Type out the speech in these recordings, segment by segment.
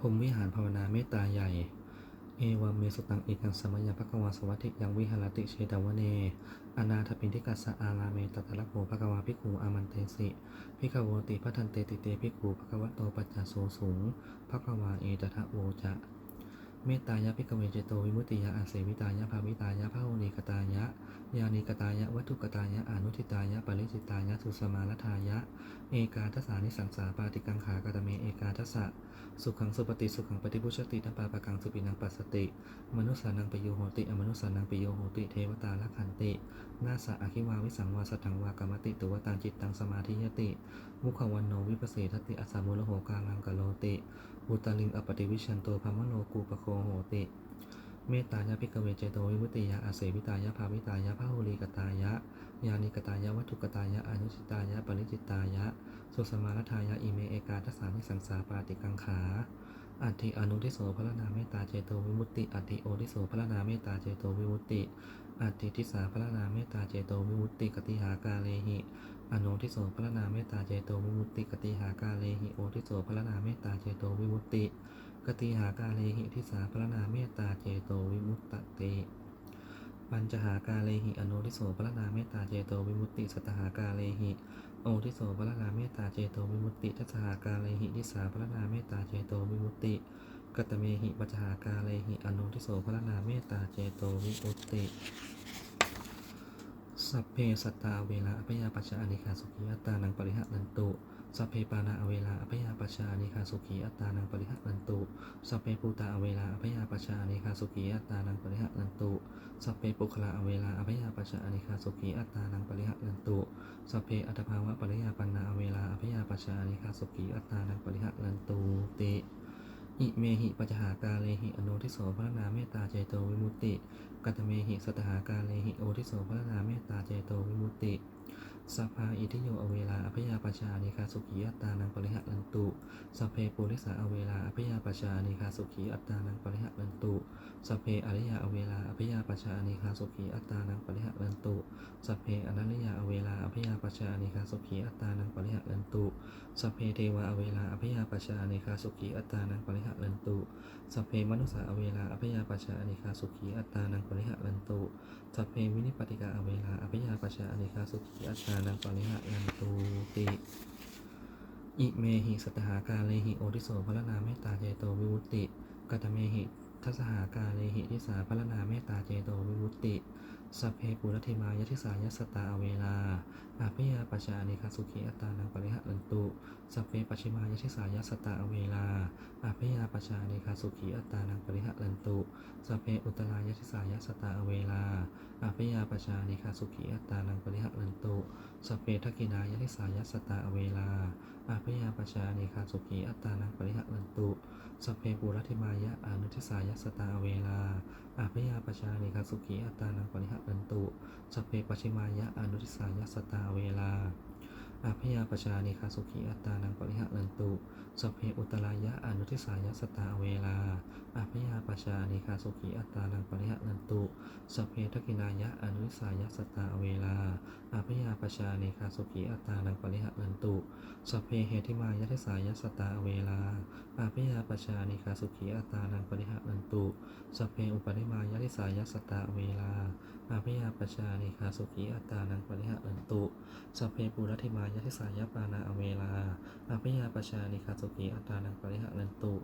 พรมวิหารภาวนาเมตตาใหญ่ เอวาเมสุตังเอกังสมัยยังภควาสวัสดิยังวิหารติเชตวเน อนาถปินทิกัสะอาราเมตตะละโภภควาภิกขุอามันเตสิภิกขโวติพัทันเตติเตภิกขุภควะโตปัจจโสสูงภควาเอตทะโวจะ เมตตายะภิกเวเจโตวิมุตติยะอาเสวิตายะภาวิตายะภาโหเนกตายะยานิกตายะวัตถุกตายะอนุทิตายะปริจิตายะสุสมาลทายะ เอกาทัสสานิสังสาปาติกังขากตเมเอกาทัสสะสุขังสุปฏิสุขังปฏิพุชติทัปปาปะกังสุปินังปัสสติ มนุสสานังปโยโหติอมนุสสานังปโยโหติเทวตาลักขันตินาสะอคิวาวิสังวาสถังวากรรมติตุวตังจิตตังสมาธิยติ มุขวันโนวิปสสทติอสามุลโหกาลังกโลติอุตลิงอปติวิชันโตภมโนกูปโคโหติ เมตตายะพิกเวเจโตวิมุตติยะอาเสวิตายะภาวิตายะพาหุลีกตายะยานิกตายะวัตถุกตายะอนุชิตายะปริจิตายะ สุสมาลทายะอิเมเอกาทัสสานิสังสาปาติกังขาอัติอนุทิโสพระนาเมตตาเจโตวิมุตติอัติโอทิโสพระนาเมตตาเจโตวิมุตติอัติทิสาพระนาเมตตาเจโตวิมุตติกติหากาเลหิอนุทิโสพระนาเมตตาเจโตวิมุตติกติหากาเลหิโอทิโสพระนาเมตตาเจโตวิมุตติ กติหากาเลหิทิสาพระนาเมตตาเจโตวิมุตตติปัญจหากาเลหิอนุทิโสพระนาเมตตาเจโตวิมุตติสัตหากาเลหิโอทิโสพระนาเมตตาเจโตวิมุตติทัสหากาเลหิทิสาพระนาเมตตาเจโตวิมุตติกตเมหิปัจหากาเลหิอนุทิโสพระนาเมตตาเจโตวิมุตติสัพเพสัตตาเวลาอภยาปัจจานิคาสุขีอัตตานังปริหะนันตุ สัพเพปานาอเวลาอภยาปชชานิคาสุขีอัตตานังปริหะนันตุ สัพเพปูตาอเวลาอภยาปชชานิคาสุขีอัตตานังปริหะนันตุ สัพเพปุคลาอเวลาอภยาปชชานิคาสุขีอัตตานังปริหะนันตุ สัพเพอัตภาวะปริยาปันนาอเวลาอภยาปชชานิคาสุขีอัตตานังปริหะนันตุติอิเมหิปัจหากาเลหิอโนทิโสพระนาเมตตาเจโตวิมุตติ กัตเมหิสตหากาเลหิโอทิโสพระนาเมตตาเจโตวิมุตติ สัพพาอิทิโยอเวลาอภยาปชานิคาสุขีอัตตานังปริหะนันตุสัพเพปุริสาอเวลาอภยาปชานิคาสุขีอัตตานังปริหะนันตุสัพเพอริยาอเวลาอภยาปชานิคาสุขีอัตตานังปริหะนันตุสัพเพอนัลยาอเวลาอภยาปชานิคาสุขีอัตตานังปริหะนันตุสัพเพเทวะอเวลาอภยาปชานิคาสุขีอัตตานังปริหะนันตุสัพเพมนุสสาอเวลาอภยาปชานิคาสุขีอัตตานังปริหะนันตุ สัพเพวินิปติกาอเวลาอภิยาปชาอนิคาสุขีอัตตานังปริหะยันตูติอิเมหิสตหากาเลหิโอทิโสพระนาเมตตาเจโตวิวุติกัตเมหิทัสหากาเลหิทิสาพระนาเมตตาเจโตวิวุติสัพเพปุรธิมายทิสายัสตาอเวลาอภิย ชาอนิคาสุขีอัตตานังปริหะยันตุสัพเพปัชิมายทิสายัสตาอเวลาอภิยาปชาอนิคาสุขีอัตตานังปริหะยันตุสัพเพอุตตรายทิสายัสตาอเวลาอาพยาปชานิคาสุขีอัตตานังปริหะนันตุสพเพทักกินายทิสายัสตาอเวลาอาพยาปชานิคาสุขีอัตตานังปริหะนันตุสพเพปุรัติมายะอนุทิสายัสสตาอเวลา อาพยาปชาเนคาสุขีอัตานังปริหะนันตุสเพปชิมายะอนุทิสายะสตาเวลาอาพยาปชาเนคาสุขีอัตานังปริหะนันตุ สเพอุตรายะอนุทิสายัสตาเวลาอาพยาปชานิคาสุขีอัตตานังปริหะนันตุ สเพทักกินายะอนุทิสายสตาเวลาอาพยาปชาเนคาสุขีอัตตานังปริหะนันตุ สเพเหติมายทิสายสตาเวลาอาพยาปชาเนคาสุขีอัตตานังปริหะนันตุ สเพอุปนิมายทิสายสตาเวลาอาพยาปชาเนคาสุขีอัตตานังปริหะนันตุ สเพปุรธิมายทิสายปานาเวลาอาพยาปชาเนคาสุขีอัตตานังปริหะนันตุ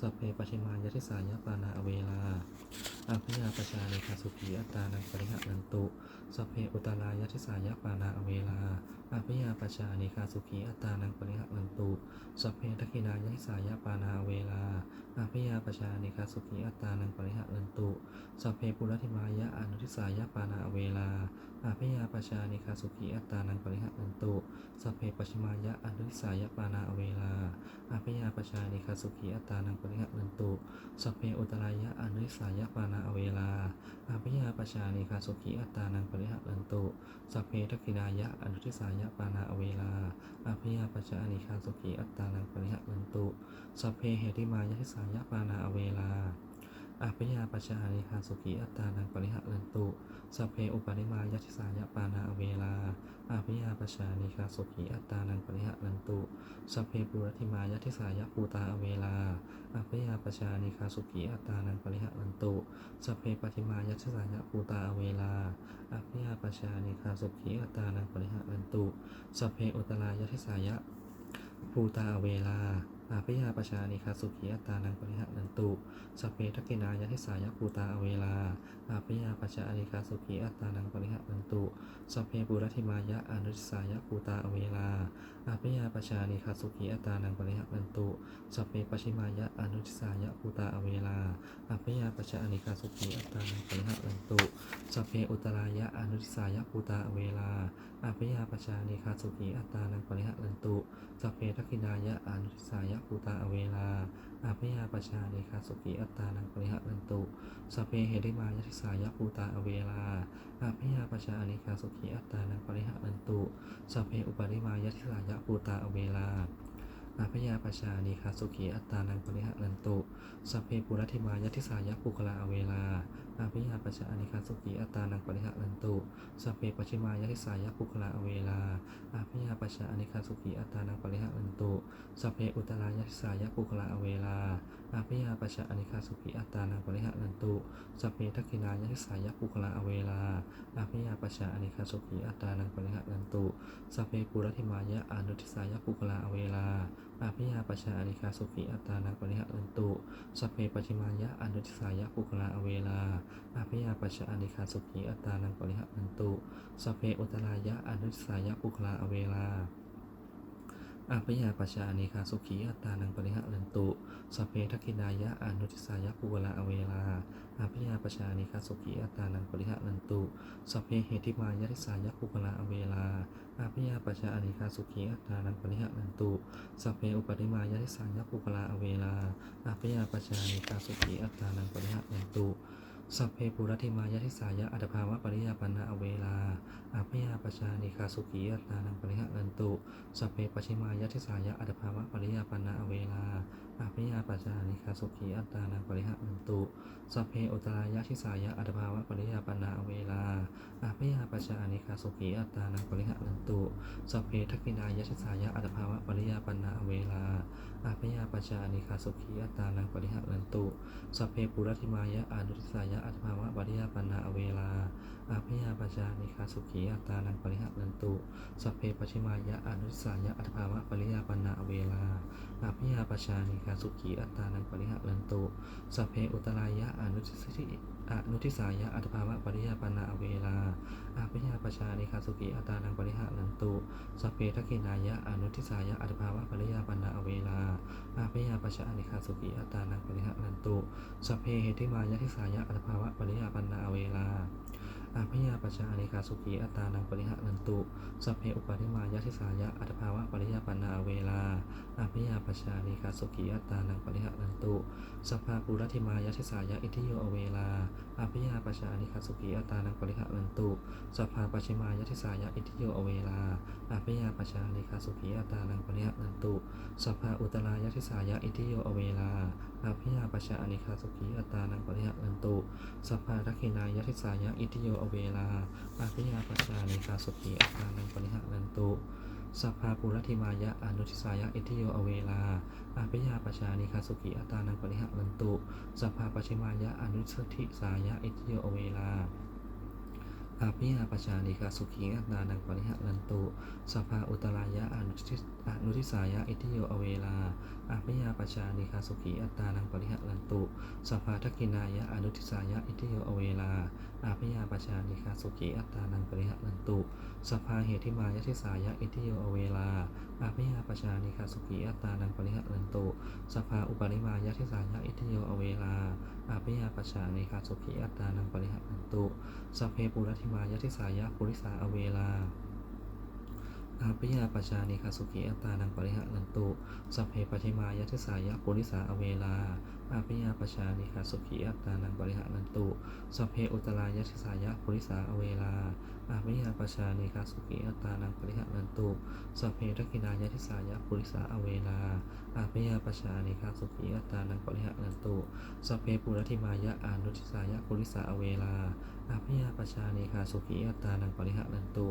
สัพเพปชิมายทิสายปานาอเวลาอาพยาปชานิคาสุขีอัตตานังปริหะนันตุสัพเพอุตารายทิสายปานาอเวลาอาพยาปชานิคาสุขีอัตตานังปริหะนันตุสัพเพทักขินายทิสายปานาอเวลาอาพยาปชานิคาสุขีอัตตานังปริหะนันตุสเพปุรธิมายะอนุทิสายปานาอเวลา อาพยาปชานิคาสุขีอัตตานังปริหะนันตุสเพปชิมายะอนุทิสายปานาอเวลา อาพยาปชานิคาสุขีอัตตานังปริหะนันตุสเพอุตรายะอนุทิสายปานาอเวลา อาพยาปชานิคาสุขีอัตตานังปริหะนันตุสเพทักขินายะอนุทิสายปานาอเวลา อาพยาปชานิคาสุขีอัตตานังปริหะนันตุสเพเหติมายะทิสายปานาอเวลา อาพยาปชานิคาสุขีอัตตานังปริหะรันตุสัพเพอุปาิมายัติสายปานาเวลาอาพยาปชานิคาสุขีอัตตานังปริหะรันตุสัพเพปุรธิมายัติสายปูตาเวลาอาพยาปชานิคาสุขีอัตตานังปริหะรันตุสัพเพปฏิมายัติสายปูตาเวลาอาพยาปชานิคาสุขีอัตตานังปริหะรันตุสัพเพอุตรายติสายปูตาเวลา อาพยาปชานิคาสุขีอัตตานังปริหะรันตุสเพทักกินายติสายะปูตาอเวลา อาพยาปชานิคาสุขีอัตตานังปริหะรันตุสเพปุรธิมายะอนุทิสายะปูตาอเวลา อาพยาปชานิคาสุขีอัตตานังปริหะรันตุสเพปชิมายะอนุทิสายะปูตาอเวลา อาพยาปชานิคาสุขีอัตตานังปริหะรันตุสเพอุตรายะอนุทิสายะปูตาอเวลาอาพยาปชานีคาสุขีอัตตานังปริหะรันตุสัพเพทักขินายะอนุสายปูตาอเวลาอาพยาปชานีคาสุขีอัตตานังปริหะรันตุสัพเพเหริมายติสายปูตาอเวลาอาพยาปชานีคาสุขีอัตตานังปริหะรันตุสัพเพอุปริมายติสายะปูตาอเวลา อาพยาปชานิคาสุขีอัตตานังปริหะรันตุสัพเพปุรัติมายติสายปุคลาอเวลาอาพยาปชานิคาสุขีอัตตานังปริหะรันตุสัพเพปชิมายติสายปุคลาอเวลาอาพยาปชานิคาสุขีอัตตานังปริหะรันตุสัพเพอุตรายติสายปุคลาอเวลาอาพยาปชาอนิคาสุขีอัตตานังปริหะรันตุสัพเพทักขินายติสายัปุคลาอเวลาอาพยาปชาอนิคาสุขีอัตตานังปริหะรันตุสัพเพปุรธิมายะอนุทิสายัปุคลาอเวลาอาพยาปชาอนิคาสุขีอัตตานังปริหะรันตุสัพเพปชิมายะอนุทิสายัปุคลาอเวลาอาพยาปชาอนิคาสุขีอัตตานังปริหะรันตุสัพเพอุตรายะอนุทิสายัปุคลาอเวลา อาพยาปชาอนิคาสุขีอัตตานังปริหะรันตุสัพเพทักินายะอนุทิสายะปุคลาอเวลาอาพยาปชานิคาสุขีอัตตานังปริหะรันตุสัพเพเหติมายติสายปุคลาอเวลาอาพยาปชานิคาสุขีอัตตานังปริหะรันตุสัพเพอุปาริมายติสายปุคลาอเวลาอาพยาปชานิคาสุขีอัตตานังปริหะรันตุ สัพเพปุรติมายะทิสายะอัตภาวะปริยาปันนาอเวลาอาพยาปชานิคาสุขีอัตตานังปริหะรันตุสัพเพปชิมายะทิสายะอัตภาวะปริยาปันนาอเวลาอาพยาปชานิคาสุขีอัตตานังปริหะรันตุสัพเพอุตรายะทิสายะอัตภาวะปริยาปนาเวลาอาพยาปชานิคาสุขีอัตตานังปริหะรันตุสัพเพทักขินายะทิสายะอัตภาวะปริยาปนาเวลาอาพยาปชานิคาสุขีอัตตานังปริหะรันตุสัพเพปุรธิมายะอนุทิสายะอัตภาวะปริยาปนาเวลาอา พยาปชานิคาสุขีอัตตานังปริหะรันตุสัพเพปชิมายะอนุทิสายะอัตภาวะปริยาปนาเวลาอาพยาปชานิคาสุขีอัตตานังปริหะรันตุสัพเพอุตรายะอนุทิสิอนุทิสายะอัตภาวะปริยาปนาเวลาอาพยาปชานิคาสุขีอัตตานังปริหะรันตุสัพเพทักินายะอนุทิสายะอัตภาวะปริยาปนาเวลาอาพยาปชานิคาสุขีอัตตานังปริหะรันตุสัพเพเหติมายะทิสายะอัตภาวะปริยาปนาเวลา อาพยาปชานิคาสุขีอัตตานังปริหะรันตุสัพเพอุปาริมายะทิสายะอัตภาวะปริยาปันนาอเวลา อาพยาปชานิคาสุขีอัตานังปริหะรันตุสัพพาปุรธิมายะทิสายะอิทิโยอเวลาอาพยาปชานิคาสุขีอัตานังปริหะรันตุสัพพาปชิมายะทิสายะอิทิโยอเวลาอาพยาปชานิคาสุขีอัตานังปริหะรันตุสัพพาอุตรายะทิสายะอิทิโยอเวลาอาพยาปชานิคาสุขีอัตานังปริหะรันตุสัพพาทักขินายะทิสายะอิทิโยอเวลาอาพยาปชานิคาสุขีอัตานังปริหะรันตุ สัพพาปุรธิมายะอนุทิสายะอิทิโยอเวลาอาพยาปชานิคาสุกีอัตานังปริหะลันตุสัพพาปชิมายะอนุสติสายะอิทิโยอเวลาอาพยาปชานิคาสุขีอัตานังปริหะลันตุสัพพาอุตรายะอนุทิ อนุทิสายะอิทิโยอเวลาอาพยาปชานิคาสุขีอัตตานังปริหะรันตุสัพพาทักินายะอนุทิสายะอิทิโยอเวลาอาพยาปชานิคาสุขีอัตตานังปริหะรันตุสัพพาเหติมายะทิสายะอิทิโยอเวลาอาพยาปชานิคาสุขีอัตตานังปริหะรันตุสัพพาอุปาริมายะทิสายะอิทิโยอเวลาอาพยาปชานิคาสุขีอัตตานังปริหะรันตุสัพเพปุรธิมายะทิสายะปุริสาอเวลา อาพยาปชานิคาสุขีอัตตานังปริหะรันตุสัพเพปชิมายะทิสายะปุริสาอเวลาอาพยาปชานิคาสุขีอัตตานังปริหะรันตุสัพเพอุตรายะทิสายะปุริสาอเวลา อาภิยาปชานิคาสุกีอัตานังปริหะนันตุสัพเพทักินายะทิสายะปุริสาอเวลาอาภิยาปชานิคาสุกีอัตานังปริหะนันตุสัพเพปุรธิมายะอานุทิสายะปุริสาอเวลาอาภิยาปชานิคาสุขีอัตานังปริหะนันตุ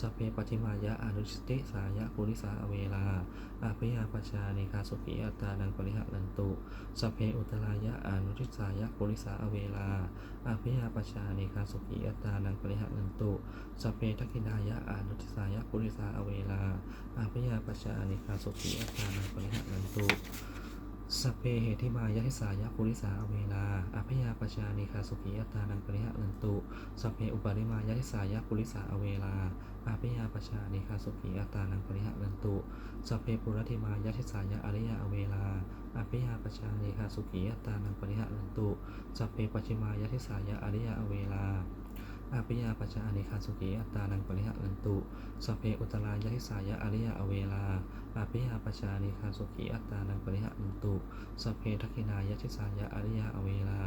สัพเพปฏิมายะอานุทิติสายะปุริสาอเวลา อาภิยาปชานิคาสุขีอัตานังปริหะนันตุสเพอุตรายะอานุทิสายะปุริสาอเวลาอาภิยาปชานิคาสุขีอัตานังปริหะนันตุสเพทักินายะอานุทิสายะปุริสาอเวลาอาพยาปชานิคาสุขีอัตานังปริหะนันตุสเพเหติมายะทิสายะปุริสาอเวลาอาพยาปชานิคาสุขีอัตานังปริหะนันตุสเพอุปาริมายะทิสายะปุริสาอเวลา อาพยาปชานิคาสุขีอัตานังปริหะนันตุสัพเพปุรติมายะทิสายะอริยะอเวลาอาพยาปชานิคาสุขีอัตานังปริหะนันตุสัพเพปัจฉิมายะทิสายะอริยะอเวลา อาปิยาปัจจานิคาสุขีอัตตานังปริหะนันตุสเพอุตรายะทิสายะอริยะอเวลาอาปิยาปัจจานิคาสุขีอัตตานังปริหะนันตุสเพทักขินายะทิสายะอริยะอเวลา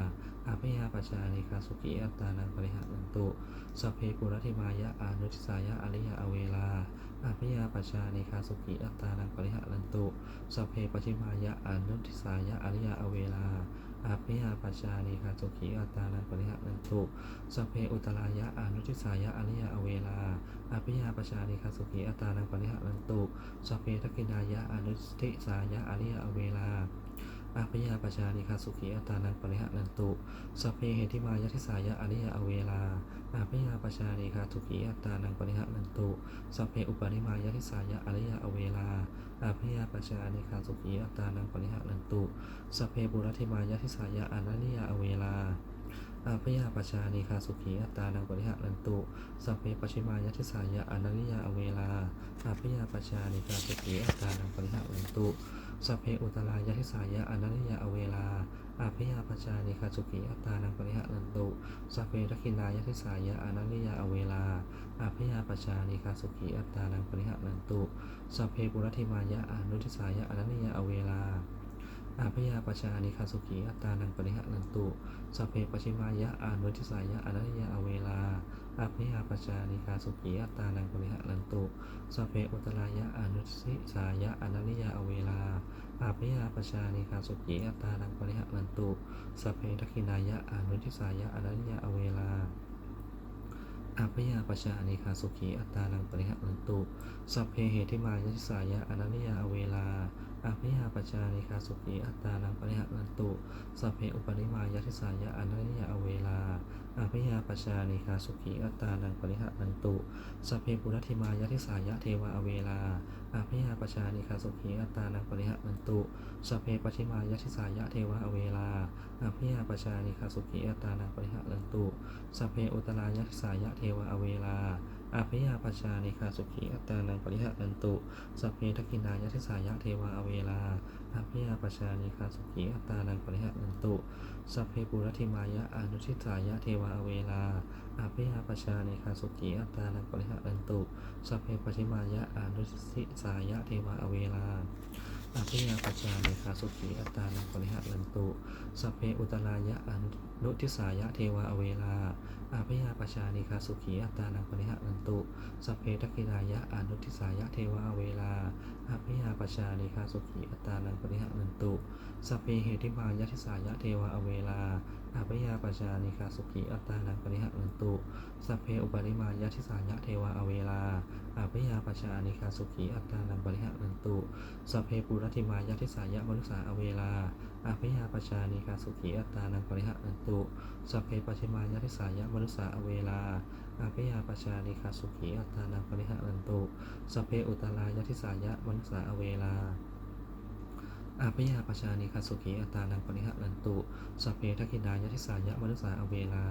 อาปิยาปัจจานิคาสุขีอัตตานังปริหะนันตุสเพปุรธิมายะอานุทิสายะอริยะอเวลาอาปิยาปัจจานิคาสุขีอัตตานังปริหะนันตุสเพปัชิมายะอานุทิสายะอริยะอเวลา อาภิยาปัจจานิคาสุขีอัตตานังปริหะนันตุสเพอุตรายะอนุทิสายะอริยะอเวลาอาภิยาปัจจานิคาสุขีอัตตานังปริหะนันตุสเพทักินายะอนุทิสายะอริยะอเวลา อาภิยาปัจจานิคาสุขีอัตานังปริหะนันตุสัพเพเหติมายทิสายะอริยะอเวลาอาภิยาปัจจานิคาสุขีอัตานังปริหะนันตุสัพเพอุปาริมายทิสายะอริยะอเวลาอาภิยาปัจจานิคาสุขีอัตานังปริหะนันตุสัพเพบุรธิมายทิสายะอนันิยาอเวลาอาพยาปชานิคาสุขีอัตานังปริหะนันตุสัพเพปชิมายทิสายะอนันิยาอเวลาอาพยาปชานิคาสุขีอัตตานังปริหะนันตุ สัพเพอุตรายะทิสายะอนันนิยาอเวลาอาพยาปชานิคาสุขีอัตตานังปริหะนันตุสัพเพทักขินายะทิสายะอนันนิยาอเวลาอาพยาปชานิคาสุขีอัตตานังปริหะนันตุสัพเพปุรธิมายะอานุทิสายะอนันนิยาอเวลาอาพยาปชานิคาสุขีอัตตานังปริหะนันตุสัพเพปชิมายะอานุทิสายะอนันยาอเวลา อาพยาปชานิคาสุขีอัตตานังปริหะนันตุสเพอุตรายะอนุทิสายะอนันยาอเวลาอาพยาปชานิคาสุขีอัตตานังปริหะนันตุสเพทักขินายะอนุทิสายะอนันยาอเวลาอาพยาปชานิคาสุขีอัตตานังปริหะนันตุสเพเหติมายะทิสายะอนันยาอเวลา อภิยาปัจจานิคาสุขีอัตตานังปริหะนันตุสัพเพอุปนิมายทิสายะอนันยาอเวลาอภิยาปัจจานิคาสุขีอัตตานังปริหะนันตุสัพเพปุรธิมายทิสายะเทวะอเวลาอภิยาปัจจานิคาสุขีอัตตานังปริหะนันตุสัพเพปชิมายทิสายะเทวะอเวลาอภิยาปัจจานิคาสุขีอัตตานังปริหะนันตุสัพเพอุตรายทิสายะเทวะอเวลา อาภิยาปัจจานิคาสุขีอัตานังปริหะนันตุสัพเพทักขินายะทิสายะเทวะอเวลาอาภิยาปชานิคาสุขีอัตานังปริหะนันตุสัพเพปุรธิมายะอนุทิสายะเทวะอเวลาอาภิยาปชานิคาสุขีอัตานังปริหะนันตุสัพเพปชิมายะอนุทิสายะเทวะอเวลาอาภิยาปชานิคาสุขีอัตตานังปริหะนันตุสัพเพอุตรายะอนุ นุทิสายะเทวะอเวลาอาภิยาปชานิคาสุขีอัตตานังปริหะนันตุสัพเพทักขินายะอนุทิสายะเทวะอเวลาอาภิยาปชานิคาสุขีอัตตานังปริหะนันตุสัพเพเหติมายะทิสายะเทวะอเวลาอาภิยาปชานิคาสุขีอัตตานังปริหะนันตุสัพเพอุปาริมายะทิสายะเทวะอเวลาอาภิยาปชานิคาสุขีอัตตานังปริหะนันตุสัพเพปุรธิมายะทิสายะมนุสาอเวลา อาภิยาปชานิคาสุขีอัตตานังปริหะนันตุสัพเพปชิมายาทิสายะมนุษาอเวลาอาภิยาปชานิคาสุขีอัตตานังปริหะนันตุสัพเพอุตรายาทิสายะมนุษาอเวลา อาภิยาปชานิคาสุขีอัตตานังปริหะรันตุสัพเพทักขินายทิสายะมนุสาอเวลา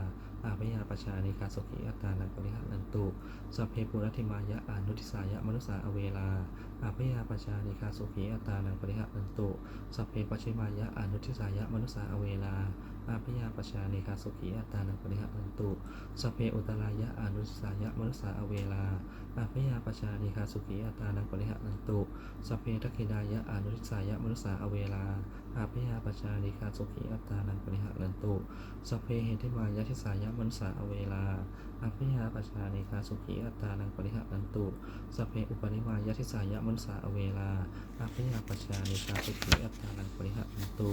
อาภิยาปชานิคาสุขีอัตตานังปริหะรันตุสัพเพปุรัติมายะอนุทิสายะมนุสาอเวลา อาภิยาปชานิคาสุขีอัตตานังปริหะรันตุสัพเพปชิมายะอนุทิสายะมนุสาอเวลาาพยาปชาเนคาสุขีอัตานังปริหะนันตุสเพอุตรายะอนุสายะมนุสาอเวลาอาพยาปชาเนคาสุขีอัตานังปริหะนันตุสเพทักขิดายะอนุสายะมนุสาอเวลาอาพยาปชาเนคาสุขีอัตานังปริหะนันตุสเพเหติมายะทิสายะมนุสาอเวลาอาพยาปชาเนคาสุขีอัตานังปริหะนันตุสเพอุปนิมายะทิสายะมนุสาอเวลาอาพยาปชาเนคาสุขีอัตานังปริหะนันตุ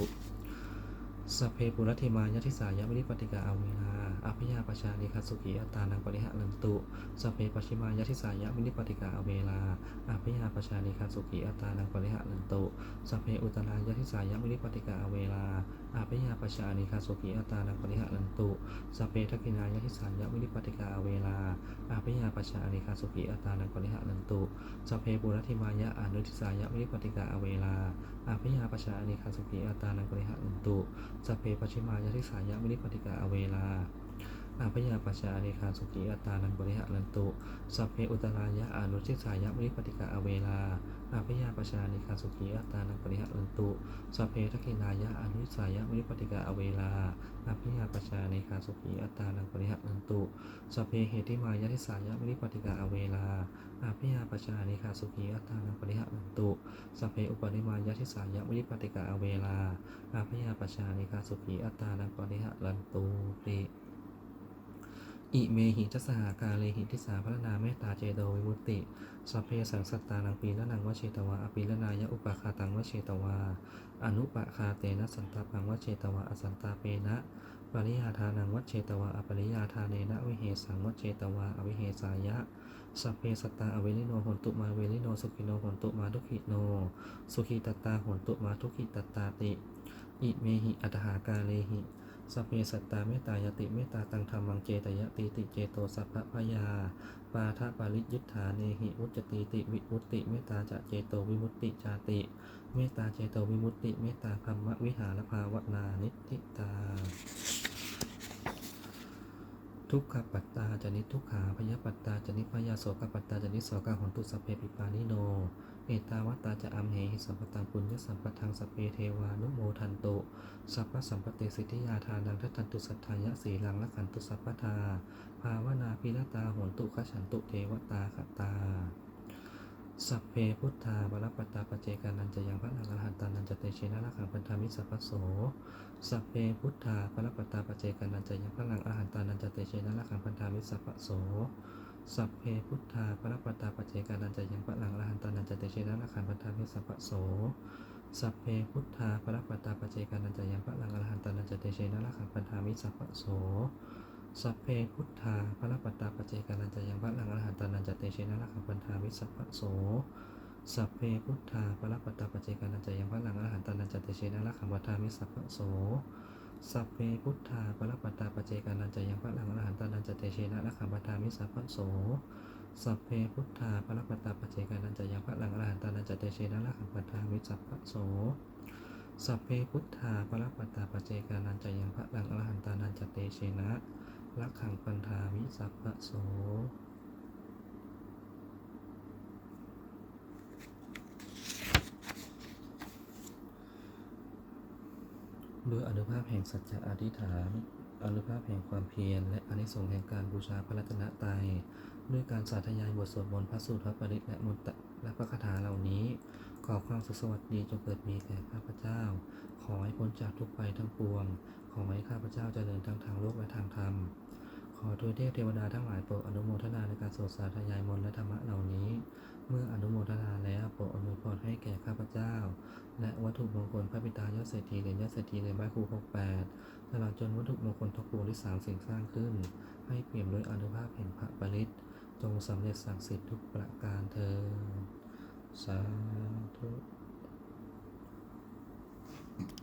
สพเพปุรติมายะทิสายะวิริปติกาอเวลาอาพยาปชาเนคาสุขีอัตานังปริหะนันตุสพเพปชิมายะทิสายะวิริปติกาอเวลาอาพยาปชาเนคาสุขีอัตานังปริหะนันตุสพเพอุตรายะทิสายะวิริปติกาอเวลาอาพยาปชาเนคาสุขีอัตานังปริหะนันตุสพเพทักินายะทิสายะวิริปติกาอเวลาอาพยาปชาเนคาสุขีอัตานังปริหะนันตุสพเพปุรติมายะอนุทิสายะวิริปติกาอเวลา อาพยาปชาเนคาสุขีอัตานังปริหะอุนตุสพเพปชชิมายาทิสายะวินิปติกาอเวลา อาพยาปัจจาเนคาสุขีอัตานังบริหะนันตุสัพเพอุตรายะอนุชิสายะวิริปติกาอเวลาอาพยาปัจจาเนคาสุขีอัตานังบริหะนันตุสัพเพทักินายะอนุชิสายะวิริปติกาอเวลาอาพยาปัจจาเนคาสุขีอัตานังบริหะนันตุสัพเพเหติมายะทิสายะวิริปติกาอเวลาอาพยาปัจจาเนคาสุขีอัตานังบริหะนันตุสัพเพอุปนิมายะทิสายะวิริปติกาอเวลาอาพยาปัจจาเนคาสุขีอัตานังบริหะนันตุติ อิเมหิทัสหากาเลหิทิสาพระนาเมตตาเจโตวิมุตติสัพเพสังสัตตานังปีละนังวเชตวาอภิละนายะอุปคาตังวเชตวา อนุปคาเตนะสันตาปังวเชตวาอสันตาเปนะปริยาทานังวัชเชตวาอปริยาทานเนนะวิเหสังวัชเชตวาอวิเหสายะสัพเพสัตตาอเวลิโนหนตุมาเวลิโนสุขิโนหนตุมาทุขิโน สุขิตตาหนตุมาทุขิตตาติ อิเมหิอัตถากาเลหิ สัพเพสัตตาเมตตายติเมตตาตังธรรมังเจตยติติเจโตสัพพพยาปาทะปาริยุทธาเนหิอุจติติวิมุตติเมตตาจะเจโตวิมุตติจาติเมตตาเจโตวิมุตติเมตตาธรรมวิหารภาวนานิติตา ทุกขปัตตาจนิทุกขาพยปัตตาจนิพยาโสกปัตตาจนิโสกาหนตุสเพปิปานิโนเอตาวัตตาจะอัมเหหิสัมปตังปุญญสัมปทังสเปเทวานุโมทันตุสัพพสัมปเตสิทธิยาทานังทัตตันตุสัทธายะสีลังละขันตุสัพพทา ภาวนาพิรตาโหนตุขฉันตุเทวตาคตา สัพเพพุทธาบรปัตตาปเจกานันจะยังพระอรหันตานันจะเตเชนะละขังพันธามิสัพพโส สัพเพพุทธาปรปัตตาปเจกานันจะยังพระลังอรหันตานันจะเตเชนะละขังพันธามิสัพพโส สัพเพพุทธาปรปัตตาปเจกานันจะยังพระลังอรหันตานันจะเตเชนะละขังพันธามิสัพพโส สัพเพพุทธาปรปัตตาปเจกานันจะยังพระลังอรหันตานันจะเตเชนะละขังพันธามิสัพพโส สัพเพพุทธาพระปัตตาปเจกานันจะยังพระลังอรหันตานันจะเตเชนะละขังพันธามิสัพพโสสัพเพพุทธาประปัตตาปเจกานันจะยังพระลังอรหันตานันจะเตเชนะละขังพันธามิสัพพโสสัพเพพุทธาประปัตตาปเจกานันจะยังพระลังอรหันตานันจะเตเชนะละขังพันธามิสัพพโสสัพเพพุทธาประปัตตาปเจกานันจะยังพระลังอรหันตานันจะเตเชนะละขังพันธามิสัพพโสสัพเพพุทธาประปัตตาปเจกานันจะยังพระลังอรหันตานันจะเตเชนะ ละขังพันธามิสัพพโสด้วยอนุภาพแห่งสัจจะอธิษฐาน อนุภาพแห่งความเพียร และอนิสงส์แห่งการบูชาพระรัตนตรัย ด้วยการสาธยายบทสวดมนต์พระสูตรพระปริตและมนต์ตะและพระคาถาเหล่านี้ ขอความสุขสวัสดีจงเกิดมีแก่ข้าพเจ้า ขอให้พ้นจากทุกภัยทั้งปวง ขอให้ข้าพเจ้าเจริญทั้งทางโลกและทางธรรม ขอทวยเทพเทวดาทั้งหลายโปรดอนุโมทนาในการสวดสาธยายมนต์และธรรมะเหล่านี้ เมื่ออนุโมทนาแล้วโปรดอนุพรให้แก่ข้าพเจ้า และวัตถุมงคลพระบิดายอดเศรษฐีเหรียญยอดเศรษฐีเหรียญใบครูหกแปดตลอดจนวัตถุมงคลทุกปวงที่สามสิ่งสร้างขึ้น ให้เปี่ยมด้วยอนุภาพแห่งพระปริตจงสำเร็จศักดิ์สิทธิ์ทุกประการเธอสาธุ